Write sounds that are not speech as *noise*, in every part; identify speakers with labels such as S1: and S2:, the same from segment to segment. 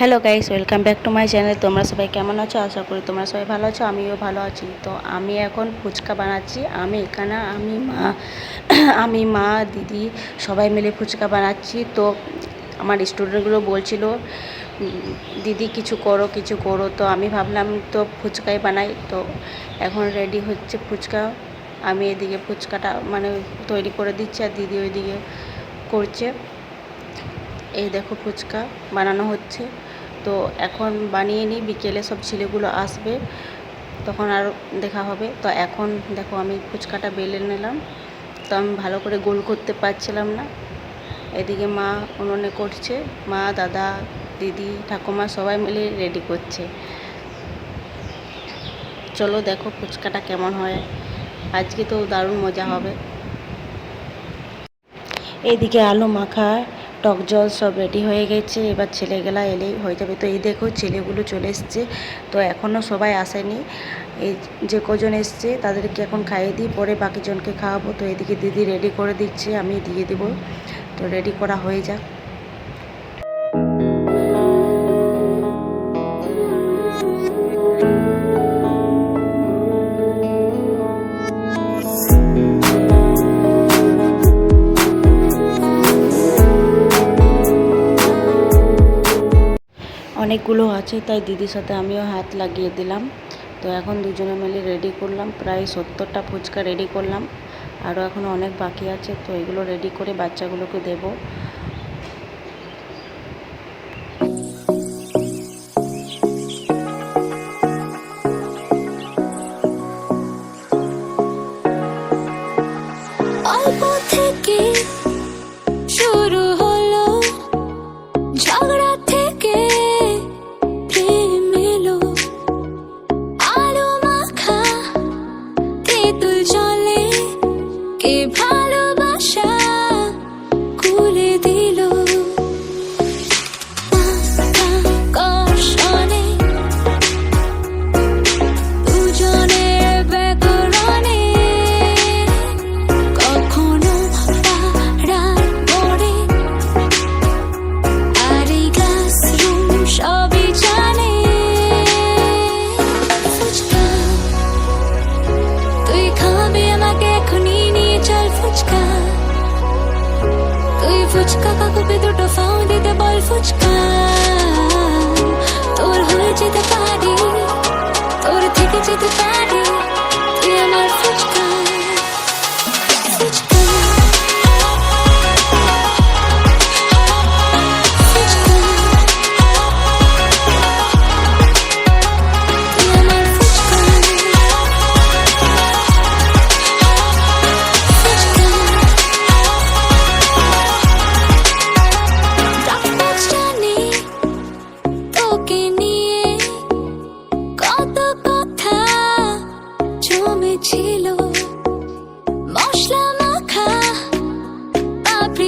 S1: Hello guys welcome back to my channel তোমরা সবাই কেমন আছো? আশা করি তোমরা সবাই ভালো আছো, আমিও ভালো আছি। তো আমি এখন ফুচকা বানাচ্ছি। আমি এখানে, আমি মা *clears throat* আমি মা, দিদি সবাই মিলে ফুচকা বানাচ্ছি। তো আমার স্টুডেন্টগুলো বলছিল দিদি কিছু করো কিছু করো। তো আমি ভাবলাম, তো ফুচকাই বানাই। তো এখন রেডি হচ্ছে ফুচকা। আমি এদিকে ফুচকাটা মানে তৈরি করে দিচ্ছি আর দিদি ওইদিকে করছে। এই দেখো ফুচকা বানানো হচ্ছে। তো এখন বানিয়ে নিই, বিকেলে সব ছেলেগুলো আসবে, তখন আর দেখা হবে। তো এখন দেখো আমি ফুচকাটা বেলে নিলাম। তো আমি ভালো করে গোল করতে পারছিলাম না। এদিকে মা উনুনে করছে, মা, দাদা, দিদি, ঠাকুমা সবাই মিলে রেডি করছে। চলো দেখো ফুচকাটা কেমন হয়। আজকে তো দারুণ মজা হবে। এদিকে আলু মাখা টক জল সব রেডি হয়ে গেছে। এবার ছেলেগুলা এলেই হয়ে যাবে। তো এই দেখো ছেলেগুলো চলে এসছে। তো এখনও সবাই আসেনি। এই যে কজন এসছে, তাদেরকে এখন খাইয়ে দিই। পরে বাকি জনকে খাওয়াবো। তো এদিকে দিদি রেডি করে দিচ্ছে, আমি দিয়ে দিব। তো রেডি করা হয়ে যাক। অনেকগুলো আছে, তাই দিদির সাথে আমিও হাত লাগিয়ে দিলাম। তো এখন দুজনে মিলে রেডি করলাম, প্রায় সত্তরটা ফুচকা রেডি করলাম। আরও এখন অনেক বাকি আছে, তো এগুলো রেডি করে বাচ্চাগুলোকে দেবো।
S2: ফুচকা কাকুকে দুটো ফাও দিতে বল ফুচকা। তোর হয়ে যেতে পারি, তোর থেকে যেতে পারি, তুই আমার ফুচকা।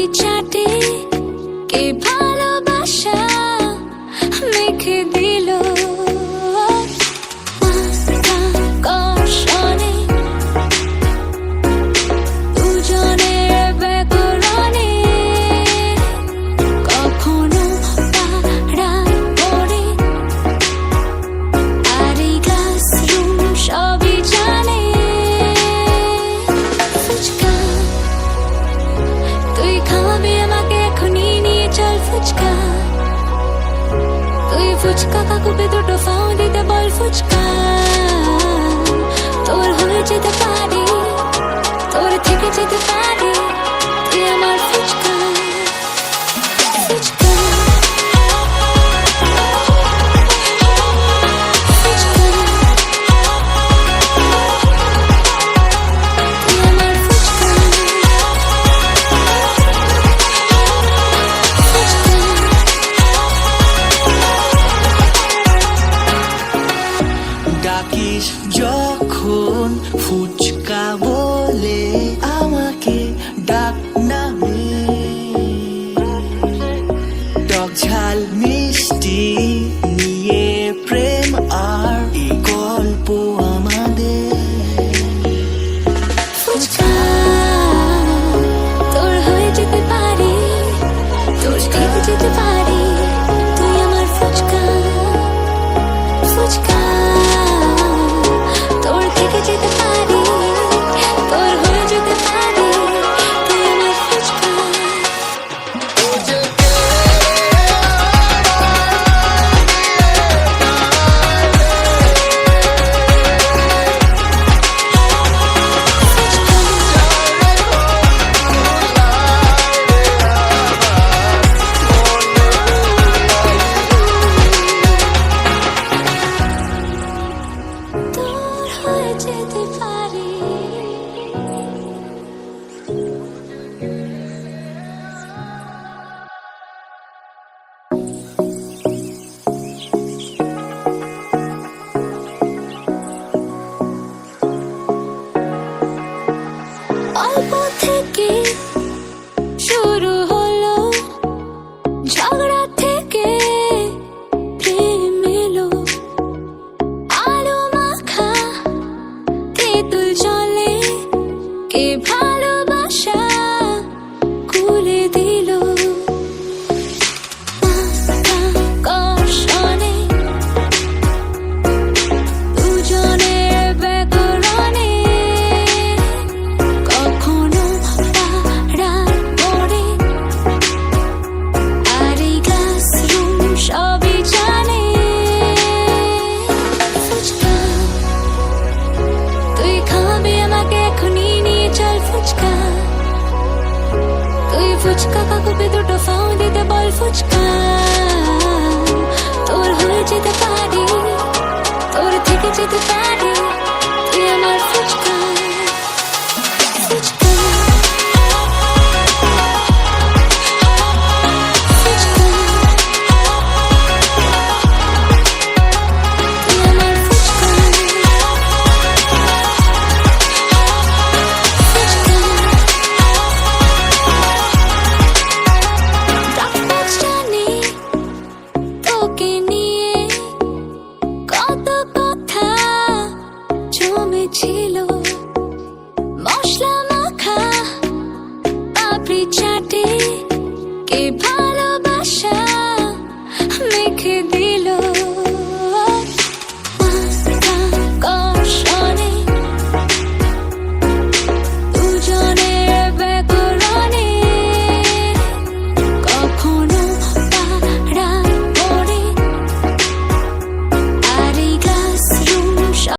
S2: চাটে কে ভালোবাসা ফুচকা। তুই ফুচকা কাকুকে দুটো ফাও দিতে বল ফুচকা। তোর হয়ে যেতে পারি, তোর থেকে যেতে পারি। শুরু হলো ঝগড়া থেকে মাখা তেঁতুল জলে কে গুপি
S3: দুটো ফাউ দিতে বল
S2: ফুচকা? তোর হয়ে যেতে পারি। তোর থেকে যেতে পারি। মশলা মাখা পাপড়ি চাটে কে